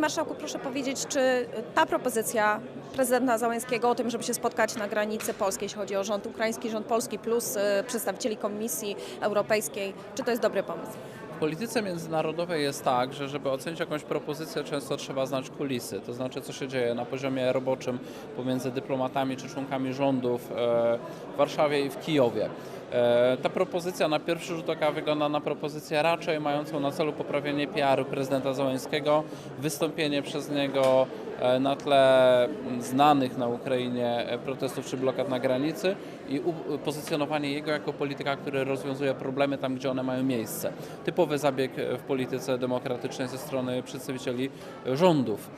Panie Marszałku, proszę powiedzieć, czy ta propozycja prezydenta Załęskiego o tym, żeby się spotkać na granicy polskiej, jeśli chodzi o rząd ukraiński, rząd polski plus y, przedstawicieli Komisji Europejskiej, czy to jest dobry pomysł? W polityce międzynarodowej jest tak, że żeby ocenić jakąś propozycję, często trzeba znać kulisy, to znaczy co się dzieje na poziomie roboczym pomiędzy dyplomatami czy członkami rządów e, w Warszawie i w Kijowie. E, Ta propozycja na pierwszy rzut oka wygląda na propozycję raczej mającą na celu poprawienie PR-u prezydenta Załęskiego, wystąpienie przez niego e, na tle mm, znanych na Ukrainie e, protestów czy blokad na granicy i pozycjonowanie jego jako polityka, który rozwiązuje problemy tam, gdzie one mają miejsce. Typowy zabieg w polityce demokratycznej ze strony przedstawicieli rządów.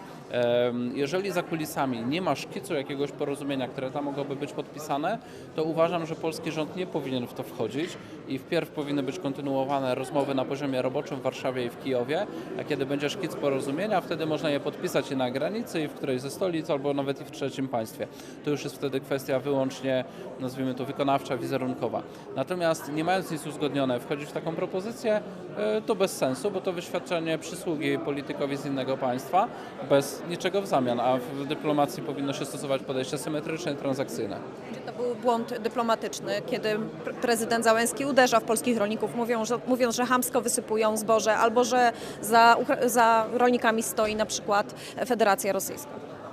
Jeżeli za kulisami nie ma szkicu jakiegoś porozumienia, które tam mogłoby być podpisane, to uważam, że polski rząd nie powinien w to wchodzić i wpierw powinny być kontynuowane rozmowy na poziomie roboczym w Warszawie i w Kijowie, a kiedy będzie szkic porozumienia, wtedy można je podpisać i na granicy, i w którejś ze stolic, albo nawet i w trzecim państwie. To już jest wtedy kwestia wyłącznie, nazwijmy to, wykonawcza, wizerunkowa. Natomiast nie mając nic uzgodnione, wchodzić w taką propozycję, e, to bez sensu, bo to wyświadczenie przysługi politykowi z innego państwa bez niczego w zamian, a w dyplomacji powinno się stosować podejście symetryczne i transakcyjne. Czy to był błąd dyplomatyczny, kiedy pr- prezydent Załęski uderza w polskich rolników, mówią, że, mówiąc, że hamsko wysypują zboże, albo że za, za rolnikami stoi na przykład Federacja Rosyjska?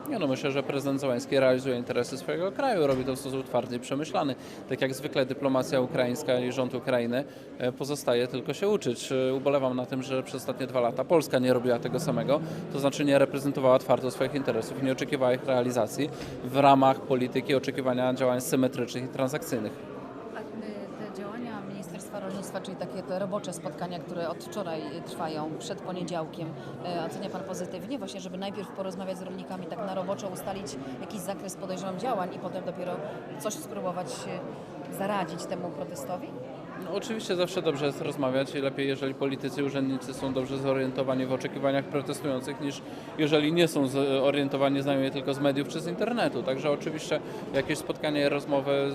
Nie no, myślę, że prezydent Załęski realizuje interesy swojego kraju, robi to w sposób twardy i przemyślany. Tak jak zwykle dyplomacja ukraińska i rząd Ukrainy e, pozostaje tylko się uczyć. E, Ubolewam na tym, że przez ostatnie dwa lata Polska nie robiła tego samego, to znaczy nie reprezentowała twardo swoich interesów i nie oczekiwała ich realizacji w ramach polityki oczekiwania działań symetrycznych i transakcyjnych. A y, te działania Rolnictwa, czyli takie te robocze spotkania, które od wczoraj trwają przed poniedziałkiem, y, ocenia Pan pozytywnie? Właśnie, żeby najpierw porozmawiać z rolnikami, tak na roboczo ustalić jakiś zakres podejrzewam działań i potem dopiero coś spróbować y, zaradzić temu protestowi? No, oczywiście zawsze dobrze jest rozmawiać i lepiej, jeżeli politycy, urzędnicy są dobrze zorientowani w oczekiwaniach protestujących, niż jeżeli nie są zorientowani, znają je tylko z mediów czy z internetu. Także oczywiście jakieś spotkanie, rozmowy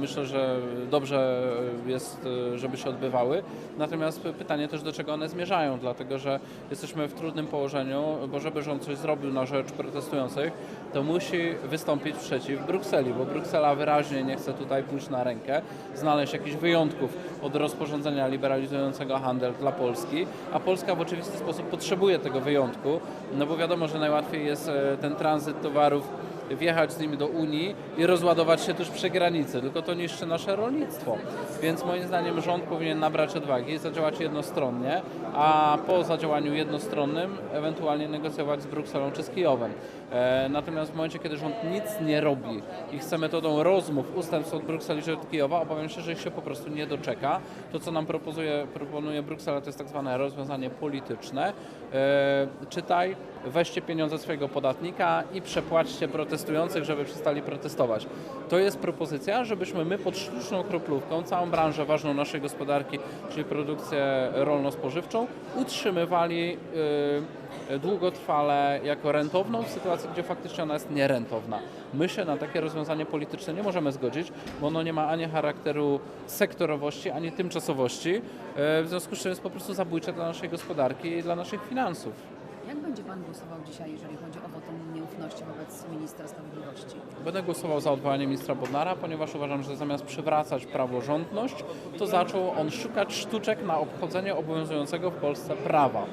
myślę, że dobrze jest, żeby się odbywały. Natomiast pytanie też, do czego one zmierzają, dlatego że jesteśmy w trudnym położeniu, bo żeby rząd coś zrobił na rzecz protestujących, to musi wystąpić przeciw Brukseli, bo Bruksela wyraźnie nie chce tutaj pójść na rękę, znaleźć jakichś wyjątków od rozporządzenia liberalizującego handel dla Polski, a Polska w oczywisty sposób potrzebuje tego wyjątku, no bo wiadomo, że najłatwiej jest e, ten tranzyt towarów wjechać z nimi do Unii i rozładować się tuż przy granicy, tylko to niszczy nasze rolnictwo. Więc moim zdaniem rząd powinien nabrać odwagi zadziałać jednostronnie, a po zadziałaniu jednostronnym ewentualnie negocjować z Brukselą czy z Kijowem. E, Natomiast w momencie, kiedy rząd nic nie robi i chce metodą rozmów, ustępstw od Brukseli czy od Kijowa, obawiam się, że ich się po prostu nie doczeka. To, co nam proponuje, proponuje Bruksela, to jest tak zwane rozwiązanie polityczne. E, Czytaj, weźcie pieniądze swojego podatnika i przepłaćcie protestujących, żeby przestali protestować. To jest propozycja, żebyśmy my pod sztuczną kroplówką całą branżę ważną naszej gospodarki, czyli produkcję rolno-spożywczą, utrzymywali y, długotrwale jako rentowną w sytuacji, gdzie faktycznie ona jest nierentowna. My się na takie rozwiązanie polityczne nie możemy zgodzić, bo ono nie ma ani charakteru sektorowości, ani tymczasowości, y, w związku z czym jest po prostu zabójcze dla naszej gospodarki i dla naszych finansów. Jak będzie Pan głosował dzisiaj, jeżeli chodzi o wotum nieufności wobec ministra sprawiedliwości? Będę głosował za odwołaniem ministra Bodnara, ponieważ uważam, że zamiast przywracać praworządność, to zaczął on szukać sztuczek na obchodzenie obowiązującego w Polsce prawa.